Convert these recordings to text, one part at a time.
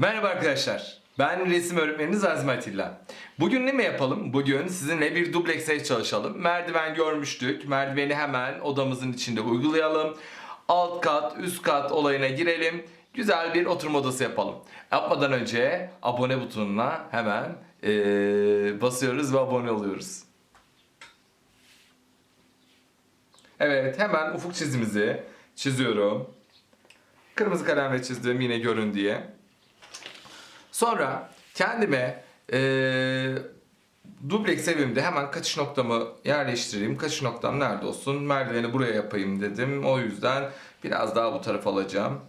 Merhaba arkadaşlar. Ben resim öğretmeniniz Azmi Atilla. Bugün ne mi yapalım? Bugün sizinle bir dubleks ev çalışalım. Merdiven görmüştük. Merdiveni hemen odamızın içinde uygulayalım. Alt kat, üst kat olayına girelim. Güzel bir oturma odası yapalım. Yapmadan önce abone butonuna hemen eee, basıyoruz ve abone oluyoruz. Evet hemen ufuk çizimizi çiziyorum. Kırmızı kalemle çizdim yine görün diye. Sonra kendime eee dubleks evimde hemen kaçış noktamı yerleştireyim. Kaçış noktam nerede olsun? Merdiveni buraya yapayım dedim. O yüzden biraz daha bu tarafa alacağım.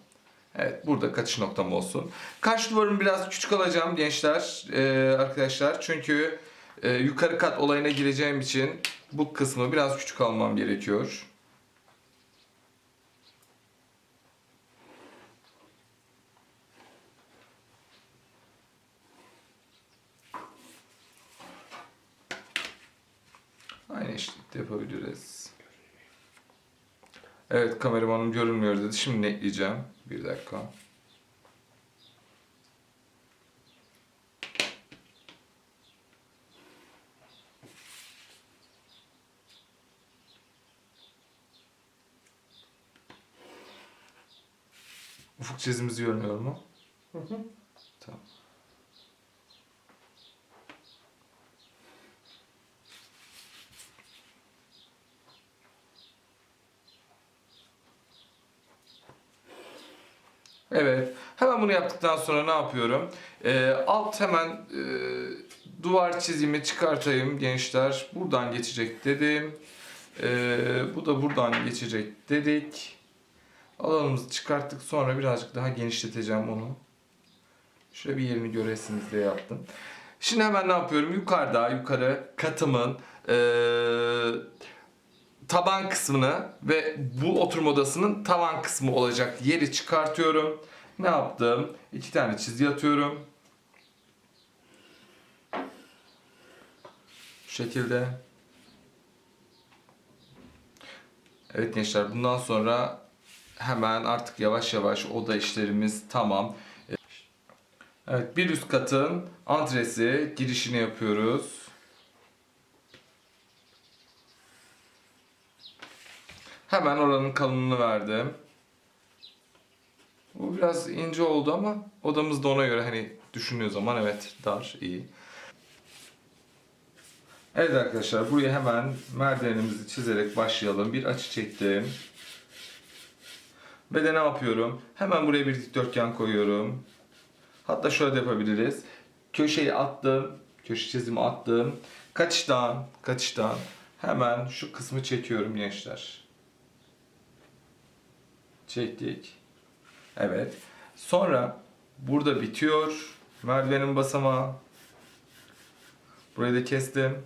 Evet burada kaçış noktam olsun. Karşı duvarımı biraz küçük alacağım gençler, eee, arkadaşlar. Çünkü eee, yukarı kat olayına gireceğim için bu kısmı biraz küçük almam gerekiyor. Aynı eşitlikte yapabiliriz. Evet kameramanım görünmüyor dedi. Şimdi netleyeceğim. Bir dakika. Ufuk çizimizi görünüyor mu? Tamam. Evet. Hemen bunu yaptıktan sonra ne yapıyorum? Ee, alt hemen e, duvar çizimi çıkartayım gençler. Buradan geçecek dedim. Ee, bu da buradan geçecek dedik. Alanımızı çıkarttık. Sonra birazcık daha genişleteceğim onu. Şöyle bir yerini göresiniz diye yaptım. Şimdi hemen ne yapıyorum? Yukarıda, yukarı katımın eee taban kısmını ve bu oturma odasının tavan kısmı olacak yeri çıkartıyorum. Ne yaptım? İki tane çizgi atıyorum. Şu şekilde. Evet gençler bundan sonra hemen artık yavaş yavaş oda işlerimiz tamam. Evet bir üst katın antresi girişini yapıyoruz. Hemen oranın kalınlığını verdim. Bu biraz ince oldu ama odamız da ona göre hani düşündüğü zaman evet dar iyi. Evet arkadaşlar buraya hemen merdivenimizi çizerek başlayalım. Bir açı çektim. Ve de ne yapıyorum? Hemen buraya bir dikdörtgen koyuyorum. Hatta şöyle de yapabiliriz. Köşeyi attım. Köşe çizimi attım. Kaçtan, kaçtan hemen şu kısmı çekiyorum gençler. Çektik. Evet. Sonra burada bitiyor. Merdivenin basamağı. Burayı da kestim.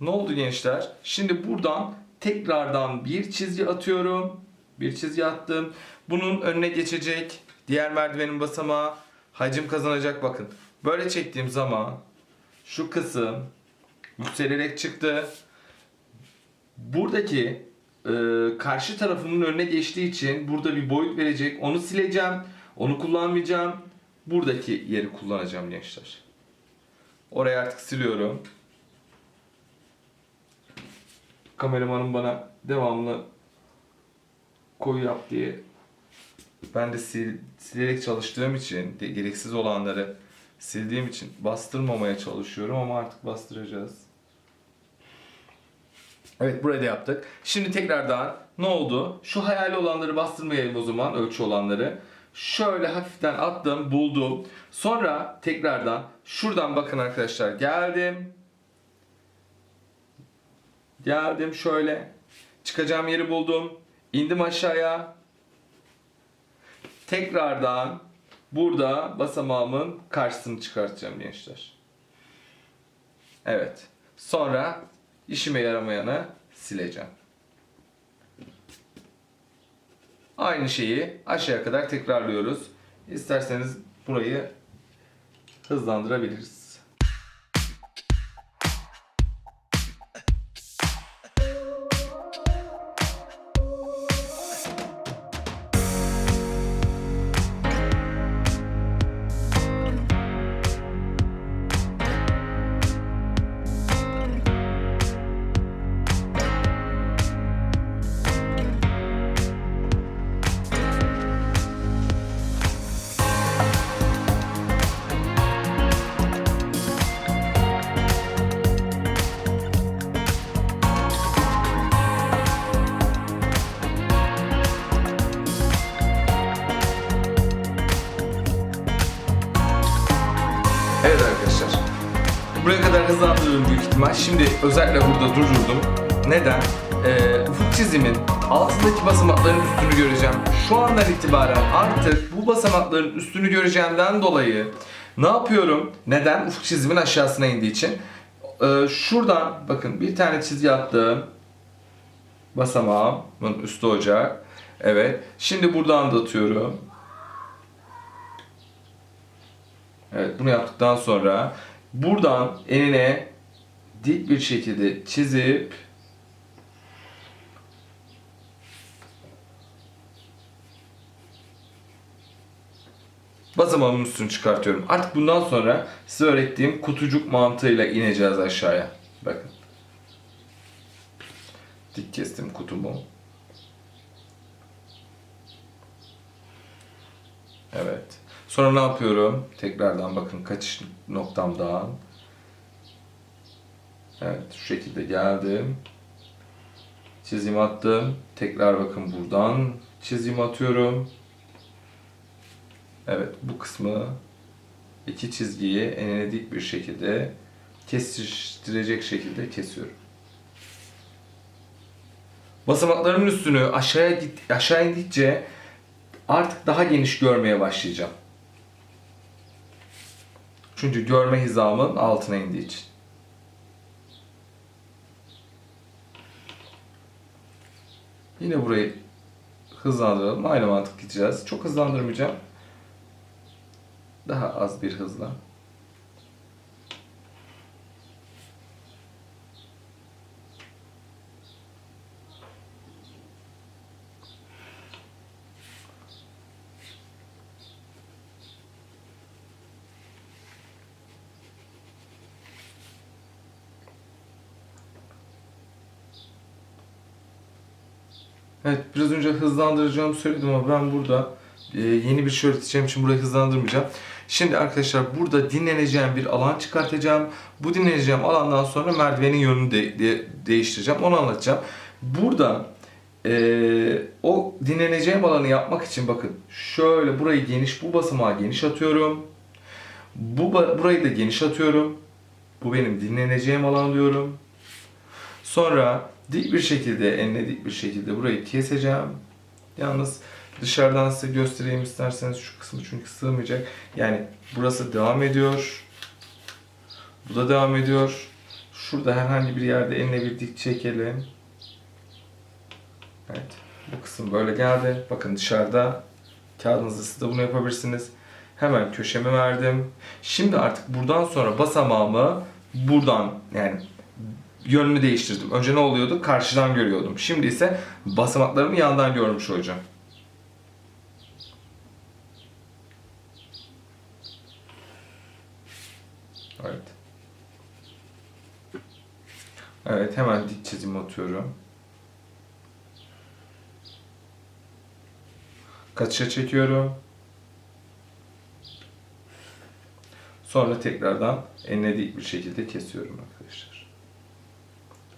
Ne oldu gençler? Şimdi buradan tekrardan bir çizgi atıyorum. Bir çizgi attım. Bunun önüne geçecek. Diğer merdivenin basamağı hacim kazanacak bakın. Böyle çektiğim zaman şu kısım yükselerek çıktı. Buradaki e, karşı tarafımın önüne geçtiği için burada bir boyut verecek. Onu sileceğim. Onu kullanmayacağım. Buradaki yeri kullanacağım gençler. Orayı artık siliyorum. Kameramanım bana devamlı koyu yap diye ben de sil, silerek çalıştığım için gereksiz olanları sildiğim için bastırmamaya çalışıyorum ama artık bastıracağız. Evet burada yaptık. Şimdi tekrardan ne oldu? Şu hayali olanları bastırmayalım o zaman ölçü olanları. Şöyle hafiften attım, buldum. Sonra tekrardan şuradan bakın arkadaşlar geldim. Geldim şöyle. Çıkacağım yeri buldum. İndim aşağıya. Tekrardan burada basamağımın karşısını çıkartacağım gençler. Evet. Sonra işime yaramayanı sileceğim. Aynı şeyi aşağıya kadar tekrarlıyoruz. İsterseniz burayı hızlandırabiliriz. Büyük ihtimal. Şimdi özellikle burada durdurdum. Neden? Ee, ufuk çizimin altındaki basamakların üstünü göreceğim. Şu andan itibaren artık bu basamakların üstünü göreceğimden dolayı ne yapıyorum? Neden? Ufuk çizimin aşağısına indiği için. Ee, şuradan bakın bir tane çizgi attım. Basamağımın üstü olacak. Evet. Şimdi buradan da atıyorum. Evet bunu yaptıktan sonra buradan enine dik bir şekilde çizip basamağımın üstünü çıkartıyorum. Artık bundan sonra size öğrettiğim kutucuk mantığıyla ineceğiz aşağıya. Bakın. Dik kestim kutumu. Evet. Sonra ne yapıyorum? Tekrardan bakın kaçış noktamdan. Evet şu şekilde geldim. Çizim attım. Tekrar bakın buradan çizim atıyorum. Evet bu kısmı iki çizgiyi enine bir şekilde kesiştirecek şekilde kesiyorum. Basamaklarımın üstünü aşağıya git aşağı indikçe artık daha geniş görmeye başlayacağım. Çünkü görme hizamın altına indiği için. Yine burayı hızlandıralım. Aynı mantık gideceğiz. Çok hızlandırmayacağım. Daha az bir hızla. Evet, biraz önce hızlandıracağımı söyledim ama ben burada e, yeni bir şey öğreteceğim için burayı hızlandırmayacağım. Şimdi arkadaşlar burada dinleneceğim bir alan çıkartacağım. Bu dinleneceğim alandan sonra merdivenin yönünü de, de- değiştireceğim. Onu anlatacağım. Burada e, o dinleneceğim alanı yapmak için bakın şöyle burayı geniş, bu basamağı geniş atıyorum. Bu burayı da geniş atıyorum. Bu benim dinleneceğim alan diyorum. Sonra dik bir şekilde, enine dik bir şekilde burayı keseceğim. Yalnız dışarıdan size göstereyim isterseniz şu kısmı çünkü sığmayacak. Yani burası devam ediyor. Bu da devam ediyor. Şurada herhangi bir yerde enine bir dik çekelim. Evet. Bu kısım böyle geldi. Bakın dışarıda kağıdınızda siz de bunu yapabilirsiniz. Hemen köşeme verdim. Şimdi artık buradan sonra basamağımı buradan yani yönünü değiştirdim. Önce ne oluyordu? Karşıdan görüyordum. Şimdi ise basamaklarımı yandan görmüş olacağım. Evet. Evet hemen dik çizim atıyorum. Kaçışa çekiyorum. Sonra tekrardan enine dik bir şekilde kesiyorum.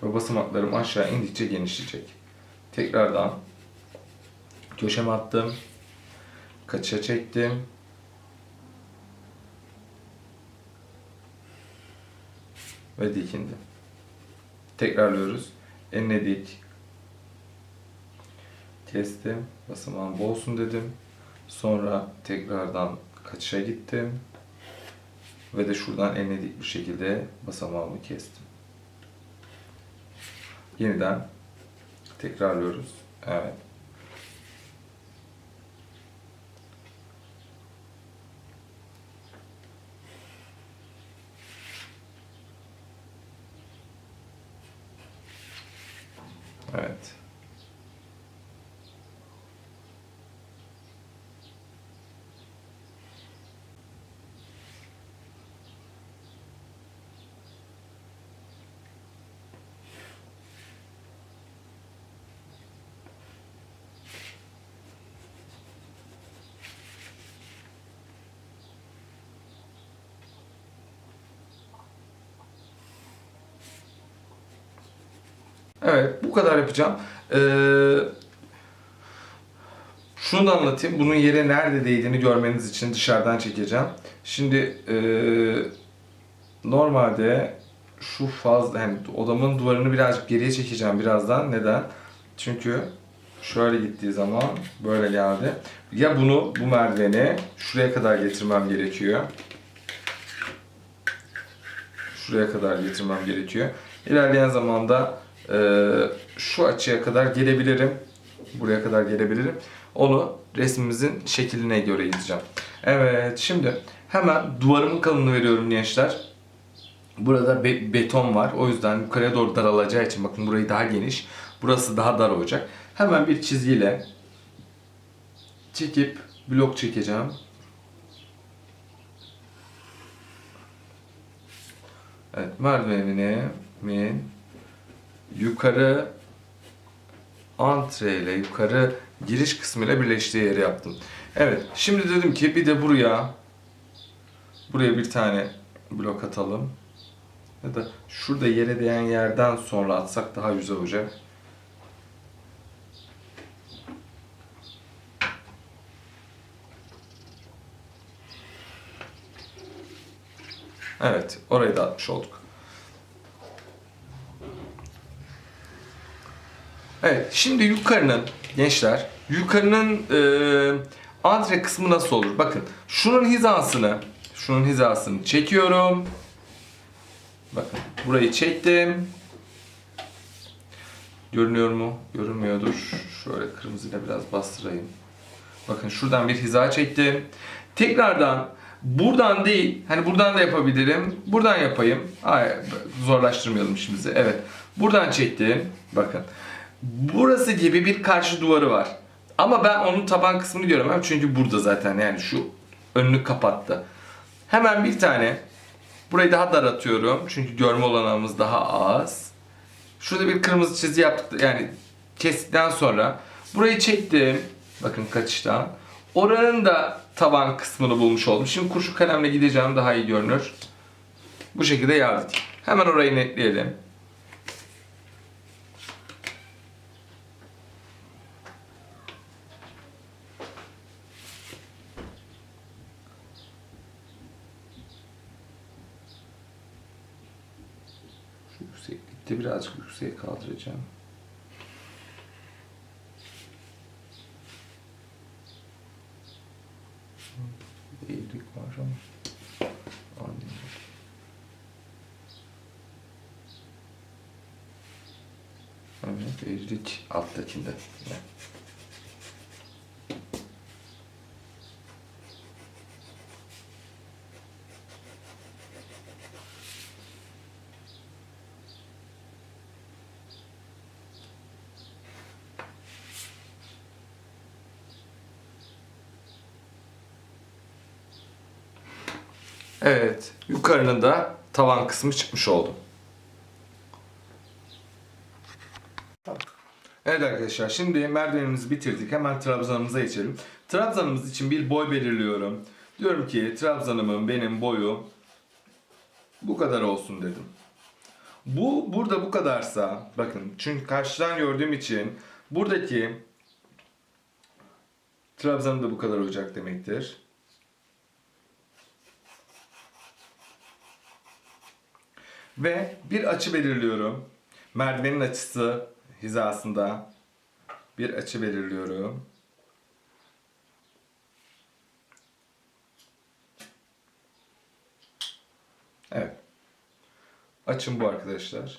Ve basamaklarım aşağı indikçe genişleyecek. Tekrardan köşeme attım. Kaçışa çektim. Ve dikindi. Tekrarlıyoruz. Enine dik. Kestim. Basamağım bolsun dedim. Sonra tekrardan kaçışa gittim. Ve de şuradan enine dik bir şekilde basamağımı kestim. Yeniden tekrarlıyoruz. Evet. Evet, bu kadar yapacağım. Ee, şunu da anlatayım. Bunun yere nerede değdiğini görmeniz için dışarıdan çekeceğim. Şimdi ee, normalde şu fazla yani odamın duvarını birazcık geriye çekeceğim birazdan. Neden? Çünkü şöyle gittiği zaman böyle geldi. Ya bunu bu merdiveni şuraya kadar getirmem gerekiyor. Şuraya kadar getirmem gerekiyor. İlerleyen zamanda e, şu açıya kadar gelebilirim. Buraya kadar gelebilirim. Onu resmimizin şekline göre gideceğim. Evet şimdi hemen duvarımın kalınlığını veriyorum gençler. Burada be- beton var. O yüzden yukarıya doğru daralacağı için bakın burayı daha geniş. Burası daha dar olacak. Hemen bir çizgiyle çekip blok çekeceğim. Evet merdivenimin yukarı antre ile yukarı giriş kısmıyla birleştiği yeri yaptım. Evet şimdi dedim ki bir de buraya buraya bir tane blok atalım. Ya da şurada yere değen yerden sonra atsak daha güzel olacak. Evet, orayı da atmış olduk. Evet, şimdi yukarının gençler, yukarının e, antre kısmı nasıl olur? Bakın, şunun hizasını, şunun hizasını çekiyorum. Bakın, burayı çektim. Görünüyor mu? Görünmüyordur. Şöyle kırmızıyla biraz bastırayım. Bakın şuradan bir hiza çektim. Tekrardan buradan değil, hani buradan da yapabilirim. Buradan yapayım. Hayır, zorlaştırmayalım işimizi. Evet. Buradan çektim. Bakın. Burası gibi bir karşı duvarı var. Ama ben onun taban kısmını göremem çünkü burada zaten yani şu önünü kapattı. Hemen bir tane burayı daha dar atıyorum çünkü görme olanağımız daha az. Şurada bir kırmızı çizgi yaptık yani kestikten sonra burayı çektim. Bakın kaçıştan. Oranın da taban kısmını bulmuş oldum. Şimdi kurşun kalemle gideceğim daha iyi görünür. Bu şekilde yazdık. Hemen orayı netleyelim. Şu yükseklikte birazcık yükseğe kaldıracağım. Eğrilik var ama. Anlayayım. Evet, eğrilik alttakinde. Yani. Evet, yukarının da tavan kısmı çıkmış oldu. Evet arkadaşlar, şimdi merdivenimizi bitirdik. Hemen trabzanımıza geçelim. Trabzanımız için bir boy belirliyorum. Diyorum ki trabzanımın benim boyu bu kadar olsun dedim. Bu burada bu kadarsa, bakın çünkü karşıdan gördüğüm için buradaki trabzanım da bu kadar olacak demektir. Ve bir açı belirliyorum. Merdivenin açısı hizasında bir açı belirliyorum. Evet. Açım bu arkadaşlar.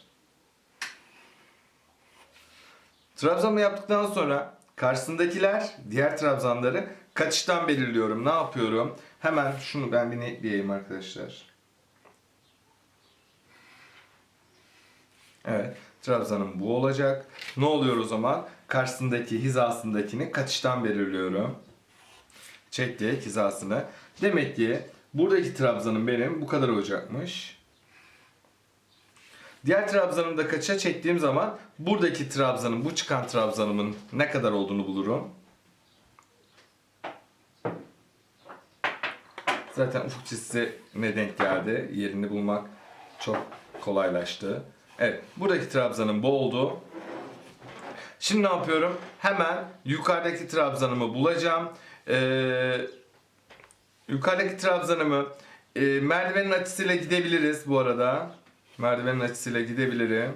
Trabzanı yaptıktan sonra karşısındakiler, diğer trabzanları kaçıştan belirliyorum. Ne yapıyorum? Hemen şunu ben bir netleyeyim arkadaşlar. Evet. Trabzanım bu olacak. Ne oluyor o zaman? Karşısındaki hizasındakini kaçıştan belirliyorum. Çektik hizasını. Demek ki buradaki trabzanım benim bu kadar olacakmış. Diğer trabzanımı da kaça çektiğim zaman buradaki trabzanın, bu çıkan trabzanımın ne kadar olduğunu bulurum. Zaten ufuk çizgisi ne denk geldi. Yerini bulmak çok kolaylaştı. Evet, buradaki trabzanım bu oldu. Şimdi ne yapıyorum? Hemen yukarıdaki trabzanımı bulacağım. Ee, yukarıdaki trabzanımı e, merdivenin açısıyla gidebiliriz bu arada. Merdivenin açısıyla gidebilirim.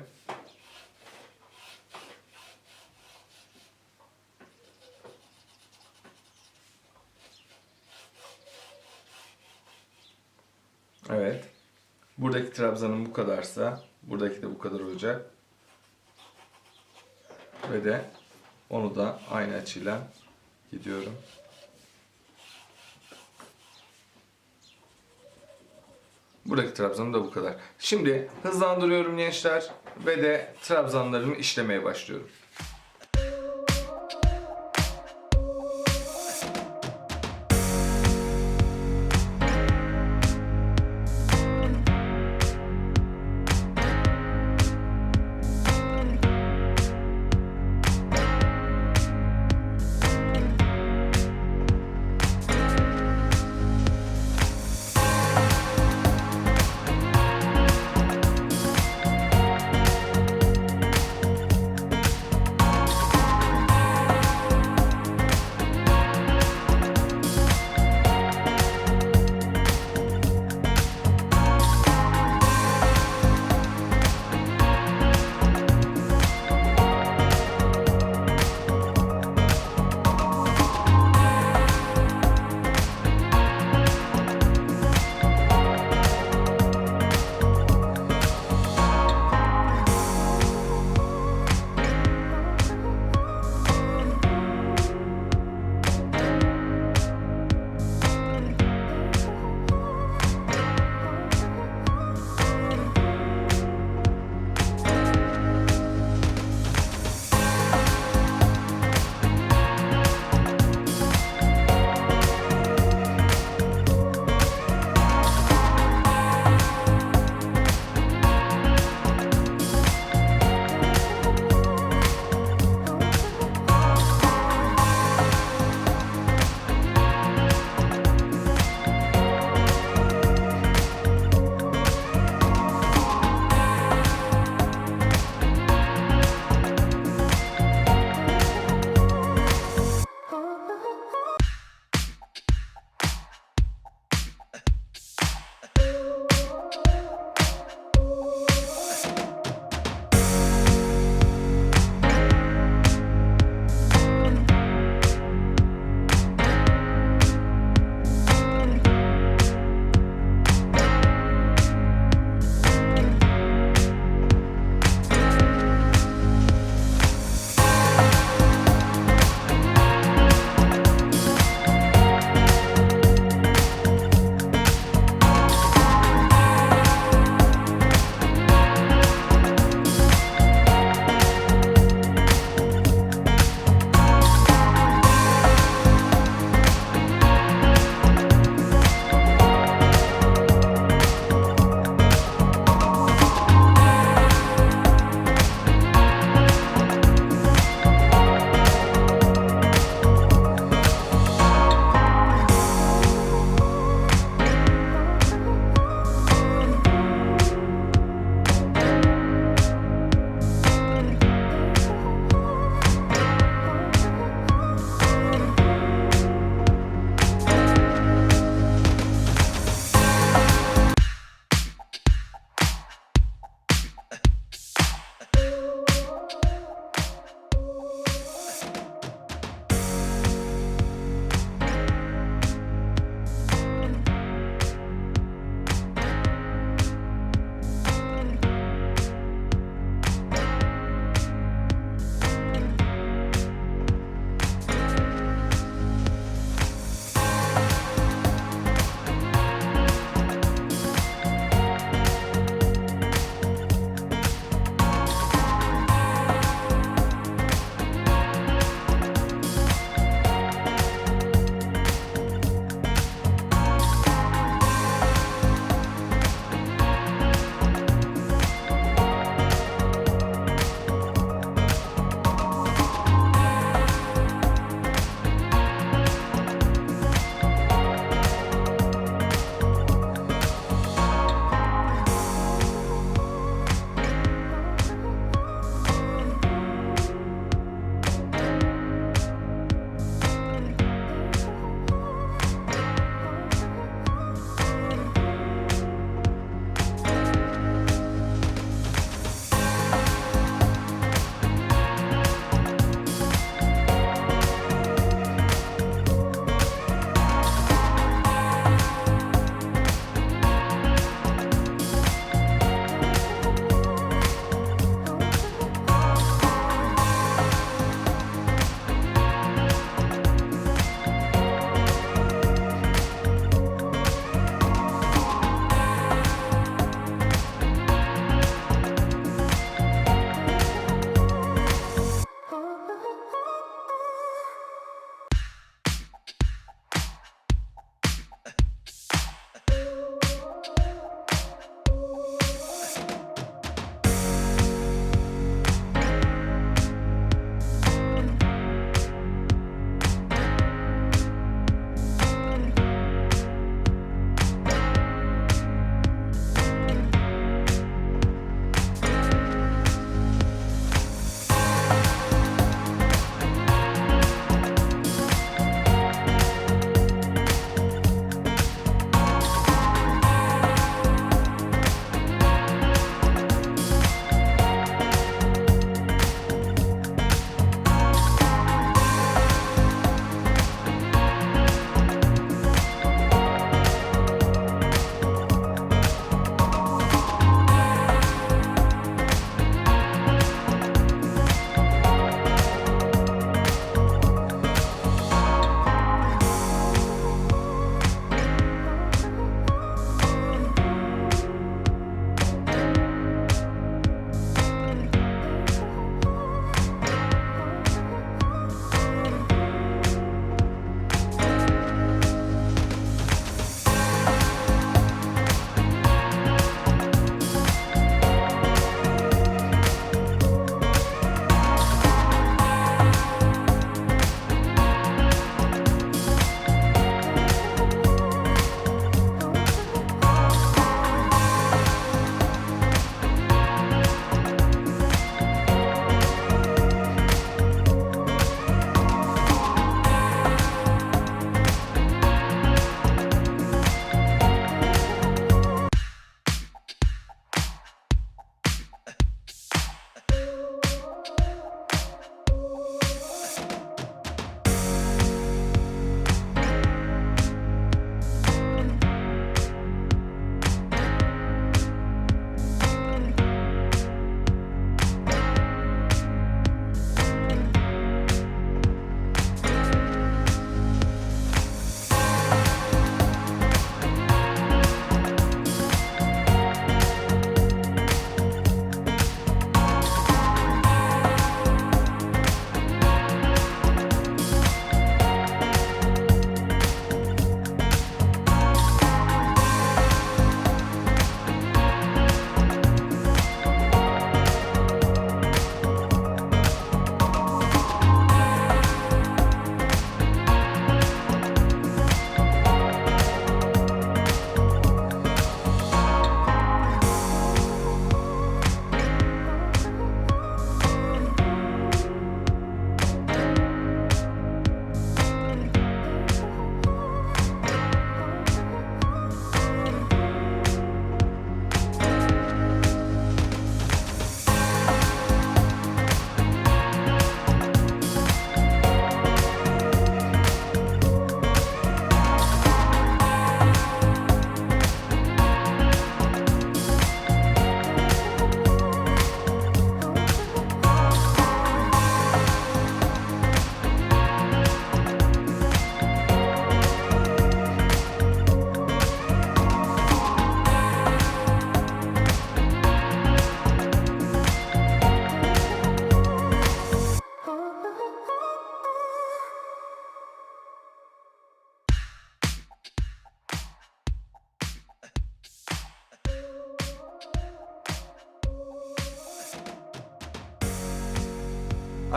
Evet. Buradaki trabzanım bu kadarsa buradaki de bu kadar olacak. Ve de onu da aynı açıyla gidiyorum. Buradaki trabzanım da bu kadar. Şimdi hızlandırıyorum gençler ve de trabzanlarımı işlemeye başlıyorum.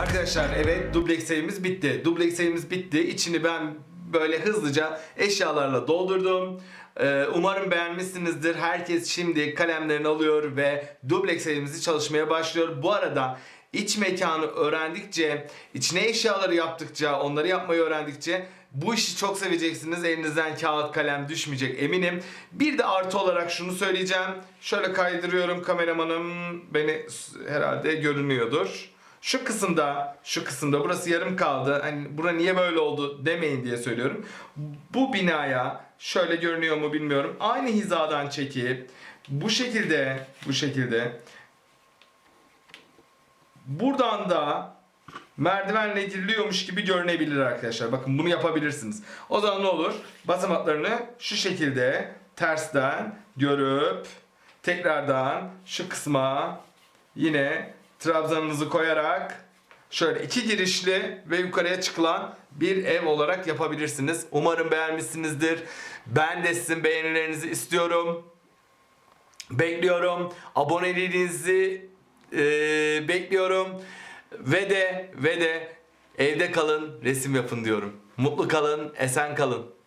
Arkadaşlar evet dubleks evimiz bitti. Dubleks evimiz bitti. İçini ben böyle hızlıca eşyalarla doldurdum. Ee, umarım beğenmişsinizdir. Herkes şimdi kalemlerini alıyor ve dubleks evimizi çalışmaya başlıyor. Bu arada iç mekanı öğrendikçe, içine eşyaları yaptıkça, onları yapmayı öğrendikçe bu işi çok seveceksiniz. Elinizden kağıt kalem düşmeyecek eminim. Bir de artı olarak şunu söyleyeceğim. Şöyle kaydırıyorum kameramanım. Beni herhalde görünüyordur. Şu kısımda, şu kısımda burası yarım kaldı. Hani bura niye böyle oldu demeyin diye söylüyorum. Bu binaya şöyle görünüyor mu bilmiyorum. Aynı hizadan çekip bu şekilde, bu şekilde buradan da merdivenle giriliyormuş gibi görünebilir arkadaşlar. Bakın bunu yapabilirsiniz. O zaman ne olur? Basamaklarını şu şekilde tersten görüp tekrardan şu kısma yine trabzanınızı koyarak şöyle iki girişli ve yukarıya çıkılan bir ev olarak yapabilirsiniz. Umarım beğenmişsinizdir. Ben de sizin beğenilerinizi istiyorum. Bekliyorum. Aboneliğinizi e, bekliyorum. Ve de ve de evde kalın, resim yapın diyorum. Mutlu kalın, esen kalın.